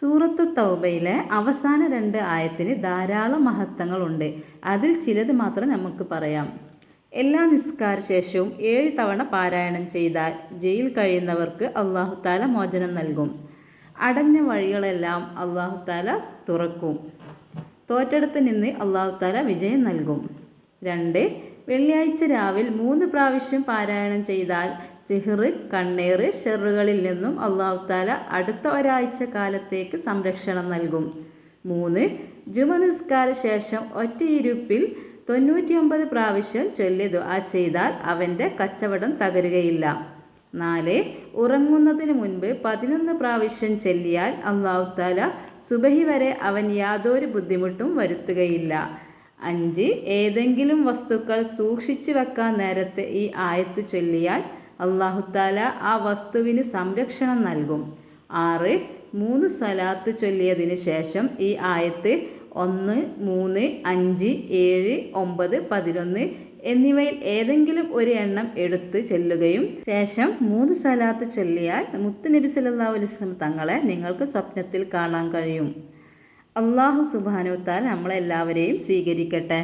സൂറത്ത് തൗബയിലെ അവസാന രണ്ട് ആയത്തിന് ധാരാളം മഹത്വങ്ങളുണ്ട് അതിൽ ചിലത് മാത്രം നമുക്ക് പറയാം. എല്ലാ നിസ്കാര ശേഷവും ഏഴ് തവണ പാരായണം ചെയ്താൽ ജയിൽ കഴിയുന്നവർക്ക് അള്ളാഹുത്താല മോചനം നൽകും. അടഞ്ഞ വഴികളെല്ലാം അള്ളാഹുത്താല തുറക്കും. തോറ്റെടുത്ത് നിന്ന് അള്ളാഹുത്താല വിജയം നൽകും. രണ്ട് വെള്ളിയാഴ്ച രാവിൽ മൂന്ന് പ്രാവശ്യം പാരായണം ചെയ്താൽ സിഹർ കണ്ണീർ ഷെറുകളിൽ നിന്നും അള്ളാഹുത്താല അടുത്ത ഒരാഴ്ച കാലത്തേക്ക് സംരക്ഷണം നൽകും. മൂന്ന് ജുമ നിസ്കാര ശേഷം ഒറ്റയിരുപ്പിൽ തൊണ്ണൂറ്റിയൊമ്പത് പ്രാവശ്യം ചൊല്ലിതു ആ ചെയ്താൽ അവന്റെ കച്ചവടം തകരുകയില്ല. നാല് ഉറങ്ങുന്നതിന് മുൻപ് പതിനൊന്ന് പ്രാവശ്യം ചെല്ലിയാൽ അള്ളാഹുത്താല സുബഹി വരെ അവൻ യാതൊരു ബുദ്ധിമുട്ടും വരുത്തുകയില്ല. അഞ്ച് ഏതെങ്കിലും വസ്തുക്കൾ സൂക്ഷിച്ചു വെക്കാൻ നേരത്തെ ഈ ആയത്ത് ചൊല്ലിയാൽ അള്ളാഹുത്താല ആ വസ്തുവിന് സംരക്ഷണം നൽകും. ആറ് മൂന്ന് സ്വലാത്ത് ചൊല്ലിയതിന് ശേഷം ഈ ആയത്ത് ഒന്ന് മൂന്ന് അഞ്ച് ഏഴ് ഒമ്പത് പതിനൊന്ന് എന്നിവയിൽ ഏതെങ്കിലും ഒരു എണ്ണം എടുത്ത് ചെല്ലുകയും ശേഷം മൂന്ന് സ്വലാത്ത് ചൊല്ലിയാൽ മുത്തുനബി സല്ലല്ലാഹു അലൈഹി വസല്ലം തങ്ങളെ നിങ്ങൾക്ക് സ്വപ്നത്തിൽ കാണാൻ കഴിയും. അള്ളാഹു സുബാനുത്താൽ നമ്മളെല്ലാവരെയും സ്വീകരിക്കട്ടെ.